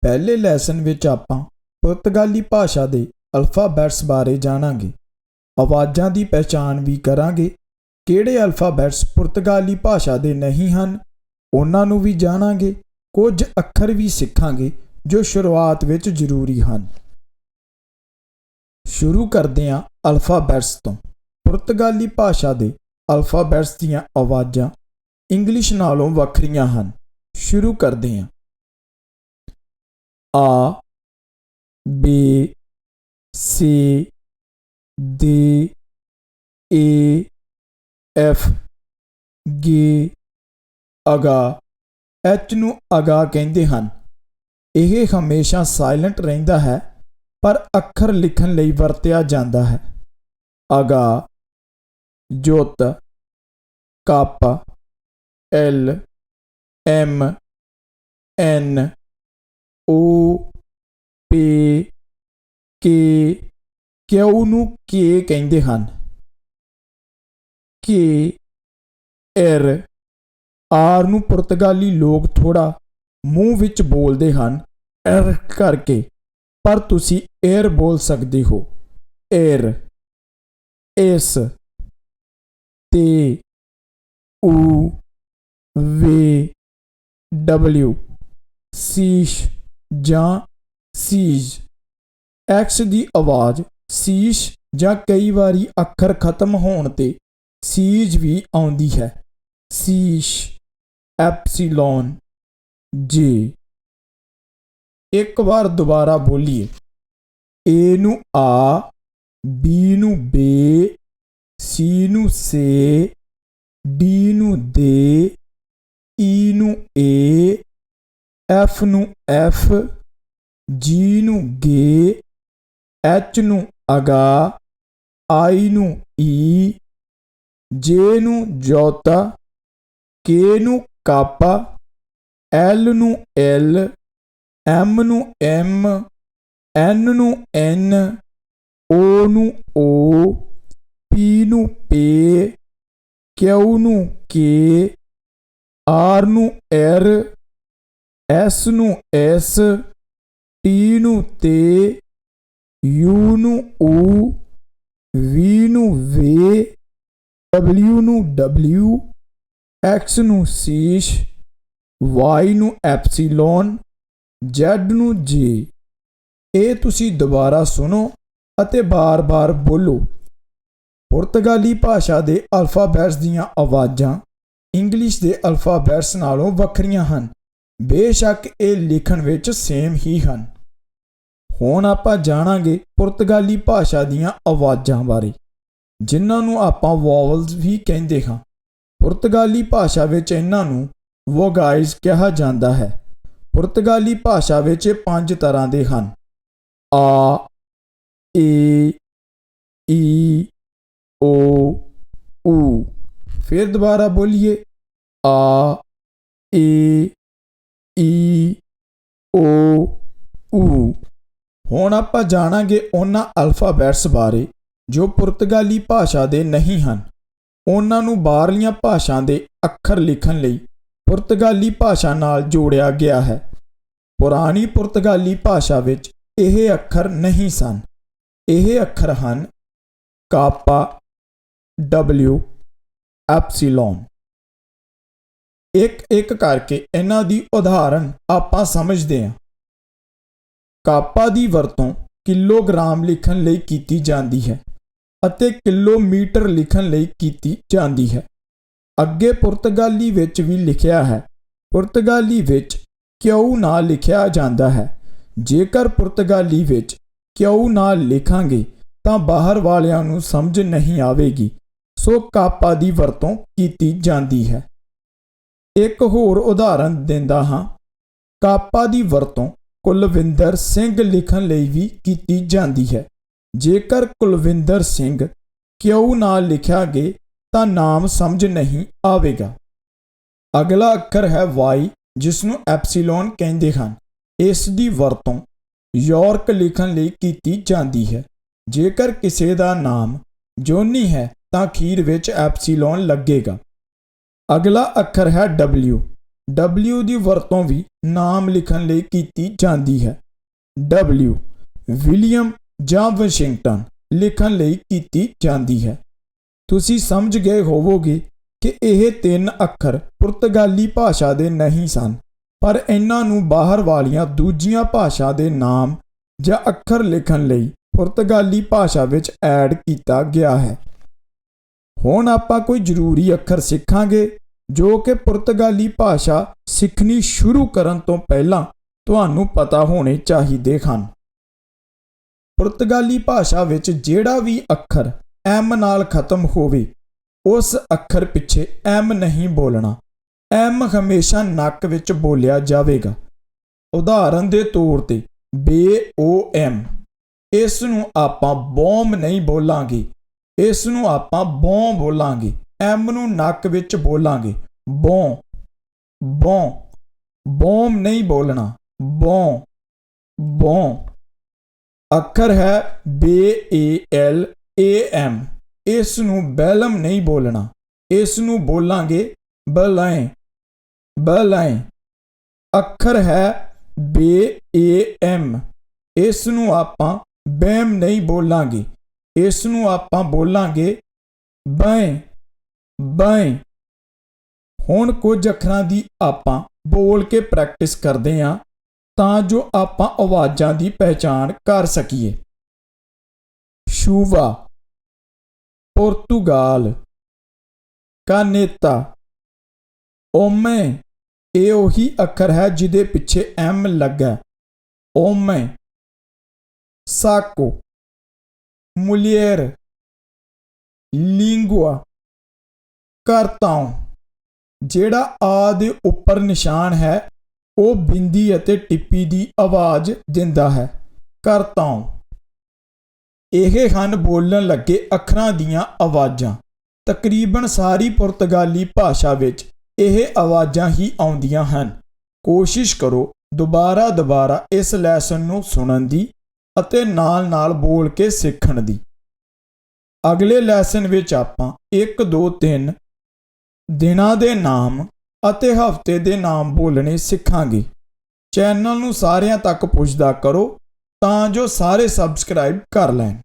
ਪਹਿਲੇ ਲੈਸਨ ਵਿੱਚ ਆਪਾਂ ਪੁਰਤਗਾਲੀ ਭਾਸ਼ਾ ਦੇ ਅਲਫਾਬੈਟਸ ਬਾਰੇ ਜਾਣਾਂਗੇ। ਆਵਾਜ਼ਾਂ ਦੀ ਪਛਾਣ ਵੀ ਕਰਾਂਗੇ। ਕਿਹੜੇ ਅਲਫਾਬੈਟਸ ਪੁਰਤਗਾਲੀ ਭਾਸ਼ਾ ਦੇ ਨਹੀਂ ਹਨ, ਉਹਨਾਂ ਨੂੰ ਵੀ ਜਾਣਾਂਗੇ। ਕੁਝ ਅੱਖਰ ਵੀ ਸਿੱਖਾਂਗੇ, ਜੋ ਸ਼ੁਰੂਆਤ ਵਿੱਚ ਜ਼ਰੂਰੀ ਹਨ। ਸ਼ੁਰੂ ਕਰਦੇ ਹਾਂ ਅਲਫਾਬੈਟਸ ਤੋਂ। ਪੁਰਤਗਾਲੀ ਭਾਸ਼ਾ ਦੇ ਅਲਫਾਬੈਟਸ ਦੀਆਂ ਆਵਾਜ਼ਾਂ ਇੰਗਲਿਸ਼ ਨਾਲੋਂ ਵੱਖਰੀਆਂ ਹਨ। ਸ਼ੁਰੂ ਕਰਦੇ ਹਾਂ। A B C D E F G ਅਗਾ। H ਨੂੰ ਅਗਾ ਕਹਿੰਦੇ ਹਨ। ਇਹ ਹਮੇਸ਼ਾ ਸਾਇਲੈਂਟ ਰਹਿੰਦਾ ਹੈ, ਪਰ ਅੱਖਰ ਲਿਖਣ ਲਈ ਵਰਤਿਆ ਜਾਂਦਾ ਹੈ। ਅਗਾ, ਜੋਤ, cup, L, M, N O, P, K, Q ਨੂੰ ਕੇ ਕਹਿੰਦੇ ਹਨ? ਕੇ, ਐਰ, ਆਰ ਨੂੰ ਪੁਰਤਗਾਲੀ ਲੋਕ ਥੋੜਾ ਮੂੰਹ ਵਿੱਚ ਬੋਲਦੇ ਹਨ, ਐਰ ਕਰਕੇ, ਪਰ ਤੁਸੀਂ 에ਅਰ ਬੋਲ ਸਕਦੇ ਹੋ। 에ਅਰ ਇਸ ਤੇ ਊ ਵੇ, ਡਬਲਿਊ, ਸੀਸ਼ ਜਾਂ ਸੀਜ। ਐਕਸ ਦੀ ਆਵਾਜ਼ ਸੀਸ਼ ਜਾਂ ਕਈ ਵਾਰੀ ਅੱਖਰ ਖਤਮ ਹੋਣ ਤੇ ਸੀਜ ਵੀ ਆਉਂਦੀ ਹੈ। ਸੀਸ਼, ਐਪਸੀਲੋਨ, ਜੇ। ਇੱਕ ਵਾਰ ਦੁਬਾਰਾ ਬੋਲੀਏ। ਏ ਨੂੰ ਆ ਬੀ ਨੂੰ ਬੇ ਸੀ ਨੂੰ ਸੇ ਡੀ ਨੂੰ ਦੇ ਈ e ਨੂੰ ਏ ਐਫ ਨੂੰ ਐਫ ਜੀ ਨੂੰ ਗੇ ਐਚ ਨੂੰ ਅਗਾ ਆਈ ਨੂੰ e, ਈ ਜੇ ਨੂੰ ਜੋਤਾ ਕੇ ਨੂੰ ਕਾਪਾ ਐਲ ਨੂੰ ਐਲ ਐਮ ਨੂੰ ਐਮ ਐਨ ਨੂੰ ਐਨ ਓ ਨੂੰ ਓ ਪੀ ਨੂੰ ਪੇ ਕਿਉ ਨੂੰ ਕੇ ਆਰ ਨੂੰ ਐਰ ਐਸ ਨੂੰ ਐਸ, ਟੀ ਨੂੰ ਤੇ, ਯੂ ਨੂੰ ਊ, ਵੀ ਨੂੰ ਵੇ, ਡਬਲਿਊ ਨੂੰ ਡਬਲਿਊ, ਐਕਸ ਨੂੰ ਸੀਸ਼, ਵਾਈ ਨੂੰ ਐਪਸੀਲੋਨ, ਜ਼ੈਡ ਨੂੰ ਜੀ। ਇਹ ਤੁਸੀਂ ਦੁਬਾਰਾ ਸੁਣੋ ਅਤੇ ਬਾਰ-ਬਾਰ ਬੋਲੋ। ਪੁਰਤਗਾਲੀ ਭਾਸ਼ਾ ਦੇ ਅਲਫਾਬੈਟਸ ਦੀਆਂ ਆਵਾਜ਼ਾਂ ਇੰਗਲਿਸ਼ ਦੇ ਅਲਫਾਬੈਟਸ ਨਾਲੋਂ ਵੱਖਰੀਆਂ ਹਨ। ਬੇਸ਼ੱਕ ਇਹ ਲਿਖਣ ਵਿੱਚ ਸੇਮ ਹੀ ਹਨ। ਹੁਣ ਆਪਾਂ ਜਾਣਾਂਗੇ ਪੁਰਤਗਾਲੀ ਭਾਸ਼ਾ ਦੀਆਂ ਆਵਾਜ਼ਾਂ ਬਾਰੇ, ਜਿਨ੍ਹਾਂ ਨੂੰ ਆਪਾਂ ਵੋਵਲਸ ਵੀ ਕਹਿੰਦੇ ਹਾਂ। ਪੁਰਤਗਾਲੀ ਭਾਸ਼ਾ ਵਿੱਚ ਇਹਨਾਂ ਨੂੰ ਵੋਗਾਈਜ਼ ਕਿਹਾ ਜਾਂਦਾ ਹੈ। ਪੁਰਤਗਾਲੀ ਭਾਸ਼ਾ ਵਿੱਚ ਇਹ ਪੰਜ ਤਰ੍ਹਾਂ ਦੇ ਹਨ। ਆ, ਏ, ਈ, ਓ ਊ ਫਿਰ ਦੁਬਾਰਾ ਬੋਲੀਏ। ਆ, ਏ ਈ, ਓ, ਊ। ਹੁਣ ਆਪਾਂ ਜਾਣਾਂਗੇ ਉਹਨਾਂ ਅਲਫਾਬੈਟਸ ਬਾਰੇ, ਜੋ ਪੁਰਤਗਾਲੀ ਭਾਸ਼ਾ ਦੇ ਨਹੀਂ ਹਨ। ਉਹਨਾਂ ਨੂੰ ਬਾਹਰਲੀਆਂ ਭਾਸ਼ਾ ਦੇ ਅੱਖਰ ਲਿਖਣ ਲਈ ਪੁਰਤਗਾਲੀ ਭਾਸ਼ਾ ਨਾਲ ਜੋੜਿਆ ਗਿਆ ਹੈ। ਪੁਰਾਣੀ ਪੁਰਤਗਾਲੀ ਭਾਸ਼ਾ ਵਿੱਚ ਇਹ ਅੱਖਰ ਨਹੀਂ ਸਨ। ਇਹ ਅੱਖਰ ਹਨ ਕਾਪਾ, ਡਬਲਿਊ, ਐਪਸੀਲੋਨ। ਇੱਕ ਇੱਕ ਕਰਕੇ ਇਹਨਾਂ ਦੀ ਉਦਾਹਰਣ ਆਪਾਂ ਸਮਝਦੇ ਹਾਂ। ਕਾਪਾ ਦੀ ਵਰਤੋਂ ਕਿਲੋਗ੍ਰਾਮ ਲਿਖਣ ਲਈ ਕੀਤੀ ਜਾਂਦੀ ਹੈ ਅਤੇ ਕਿਲੋਮੀਟਰ ਲਿਖਣ ਲਈ ਕੀਤੀ ਜਾਂਦੀ ਹੈ। ਅੱਗੇ ਪੁਰਤਗਾਲੀ ਵਿੱਚ ਵੀ ਲਿਖਿਆ ਹੈ। ਪੁਰਤਗਾਲੀ ਵਿੱਚ ਕਿਉ ਨਾ ਲਿਖਿਆ ਜਾਂਦਾ ਹੈ। ਜੇਕਰ ਪੁਰਤਗਾਲੀ ਵਿੱਚ ਕਿਉ ਨਾ ਲਿਖਾਂਗੇ ਤਾਂ ਬਾਹਰ ਵਾਲਿਆਂ ਨੂੰ ਸਮਝ ਨਹੀਂ ਆਵੇਗੀ। ਸੋ ਕਾਪਾ ਦੀ ਵਰਤੋਂ ਕੀਤੀ ਜਾਂਦੀ ਹੈ। ਇੱਕ ਹੋਰ ਉਦਾਹਰਨ ਦਿੰਦਾ ਹਾਂ। ਕਾਪਾ ਦੀ ਵਰਤੋਂ ਕੁਲਵਿੰਦਰ ਸਿੰਘ ਲਿਖਣ ਲਈ ਵੀ ਕੀਤੀ ਜਾਂਦੀ ਹੈ। ਜੇਕਰ ਕੁਲਵਿੰਦਰ ਸਿੰਘ ਕਿਉ ਨਾ ਲਿਖਿਆਗੇ ਤਾਂ ਨਾਮ ਸਮਝ ਨਹੀਂ ਆਵੇਗਾ। ਅਗਲਾ ਅੱਖਰ ਹੈ y ਜਿਸ ਨੂੰ ਐਪਸੀਲੋਨ ਕਹਿੰਦੇ ਹਨ। ਇਸ ਦੀ ਵਰਤੋਂ ਯਾਰਕ ਲਿਖਣ ਲਈ ਕੀਤੀ ਜਾਂਦੀ ਹੈ। ਜੇਕਰ ਕਿਸੇ ਦਾ ਨਾਮ ਜੋਨੀ ਹੈ, ਤਾਂ ਅਖੀਰ ਵਿੱਚ ਐਪਸੀਲੋਨ ਲੱਗੇਗਾ। ਅਗਲਾ ਅੱਖਰ ਹੈ W W ਦੀ ਵਰਤੋਂ ਵੀ ਨਾਮ ਲਿਖਣ ਲਈ ਕੀਤੀ ਜਾਂਦੀ ਹੈ। W ਵਿਲੀਅਮ ਜਾਂ ਵਾਸ਼ਿੰਗਟਨ ਲਿਖਣ ਲਈ ਕੀਤੀ ਜਾਂਦੀ ਹੈ। ਤੁਸੀਂ ਸਮਝ ਗਏ ਹੋਵੋਗੇ ਕਿ ਇਹ ਤਿੰਨ ਅੱਖਰ ਪੁਰਤਗਾਲੀ ਭਾਸ਼ਾ ਦੇ ਨਹੀਂ ਸਨ, ਪਰ ਇਹਨਾਂ ਨੂੰ ਬਾਹਰ ਵਾਲੀਆਂ ਦੂਜੀਆਂ ਭਾਸ਼ਾ ਦੇ ਨਾਮ ਜਾਂ ਅੱਖਰ ਲਿਖਣ ਲਈ ਪੁਰਤਗਾਲੀ ਭਾਸ਼ਾ ਵਿੱਚ ਐਡ ਕੀਤਾ ਗਿਆ ਹੈ। ਹੁਣ ਆਪਾਂ ਕੋਈ ਜ਼ਰੂਰੀ ਅੱਖਰ ਸਿੱਖਾਂਗੇ, ਜੋ ਕਿ ਪੁਰਤਗਾਲੀ ਭਾਸ਼ਾ ਸਿੱਖਣੀ ਸ਼ੁਰੂ ਕਰਨ ਤੋਂ ਪਹਿਲਾਂ ਤੁਹਾਨੂੰ ਪਤਾ ਹੋਣੇ ਚਾਹੀਦੇ ਹਨ। ਪੁਰਤਗਾਲੀ ਭਾਸ਼ਾ ਵਿੱਚ ਜਿਹੜਾ ਵੀ ਅੱਖਰ ਐਮ ਨਾਲ ਖਤਮ ਹੋਵੇ, ਉਸ ਅੱਖਰ ਪਿੱਛੇ ਐਮ ਨਹੀਂ ਬੋਲਣਾ। ਐਮ ਹਮੇਸ਼ਾ ਨੱਕ ਵਿੱਚ ਬੋਲਿਆ ਜਾਵੇਗਾ। ਉਦਾਹਰਨ ਦੇ ਤੌਰ ਤੇ ਬੇ ਓ ਐਮ ਇਸ ਨੂੰ ਆਪਾਂ ਬੌਮ ਨਹੀਂ ਬੋਲਾਂਗੇ। ਇਸ ਨੂੰ ਆਪਾਂ ਬੌਂ ਬੋਲਾਂਗੇ, ਐਮ ਨੂੰ ਨੱਕ ਵਿੱਚ ਬੋਲਾਂਗੇ। ਬੌਂ ਬੌਂ, ਬੌਮ ਨਹੀਂ ਬੋਲਣਾ। ਬੌਂ ਬੌਂ। ਅੱਖਰ ਹੈ ਬੇ ਏ ਐਲ ਏ ਐਮ ਇਸ ਨੂੰ ਬੈਲਮ ਨਹੀਂ ਬੋਲਣਾ। ਇਸ ਨੂੰ ਬੋਲਾਂਗੇ ਬਲੈਂ ਬਲੈਂ। ਅੱਖਰ ਹੈ ਬੇ ਏ ਐਮ ਇਸ ਨੂੰ ਆਪਾਂ ਬੈਮ ਨਹੀਂ ਬੋਲਾਂਗੇ। ਇਸ ਨੂੰ ਆਪਾਂ ਬੋਲਾਂਗੇ ਬੈਂ ਬੈਂ। ਹੁਣ ਕੁਝ ਅੱਖਰਾਂ ਦੀ ਆਪਾਂ ਬੋਲ ਕੇ ਪ੍ਰੈਕਟਿਸ ਕਰਦੇ ਹਾਂ ਤਾਂ ਜੋ ਆਪਾਂ ਆਵਾਜ਼ਾਂ ਦੀ ਪਹਿਚਾਣ ਕਰ ਸਕੀਏ। ਸ਼ੂਵਾ, ਪੁਰਤਗਾਲ, ਕਾਨੇਤਾ। ਓਮੇ ਇਹ ਉਹੀ ਅੱਖਰ ਹੈ ਜਿਹਦੇ ਪਿੱਛੇ ਐਮ ਲੱਗਾ। ਓਮੇ ਸਾਕੋ। ਮੁਲੀਅਰ ਲਿੰਗੁਆ ਕਰਤਾਉ ਜਿਹੜਾ ਆ ਦੇ ਉੱਪਰ ਨਿਸ਼ਾਨ ਹੈ, ਉਹ ਬਿੰਦੀ ਅਤੇ ਟਿੱਪੀ ਦੀ ਆਵਾਜ਼ ਦਿੰਦਾ ਹੈ। ਕਰਤਾਉ ਇਹ ਹਨ ਬੋਲਣ ਲੱਗੇ ਅੱਖਰਾਂ ਦੀਆਂ ਆਵਾਜ਼ਾਂ। ਤਕਰੀਬਨ ਸਾਰੀ ਪੁਰਤਗਾਲੀ ਭਾਸ਼ਾ ਵਿੱਚ ਇਹ ਆਵਾਜ਼ਾਂ ਹੀ ਆਉਂਦੀਆਂ ਹਨ। ਕੋਸ਼ਿਸ਼ ਕਰੋ ਦੁਬਾਰਾ ਦੁਬਾਰਾ ਇਸ ਲੈਸਨ ਨੂੰ ਸੁਣਨ ਦੀ ਅਤੇ ਨਾਲ-ਨਾਲ ਬੋਲ ਕੇ ਸਿੱਖਣ ਦੀ। ਅਗਲੇ ਲੈਸਨ ਵਿੱਚ ਆਪਾਂ 1 2 3 ਦਿਨਾਂ ਦੇ ਨਾਮ ਅਤੇ ਹਫ਼ਤੇ ਦੇ ਨਾਮ ਬੋਲਣੇ ਸਿੱਖਾਂਗੇ। ਚੈਨਲ ਨੂੰ ਸਾਰਿਆਂ ਤੱਕ ਪੁੱਜਦਾ ਕਰੋ ਤਾਂ ਜੋ ਸਾਰੇ ਸਬਸਕ੍ਰਾਈਬ ਕਰ ਲੈਣ।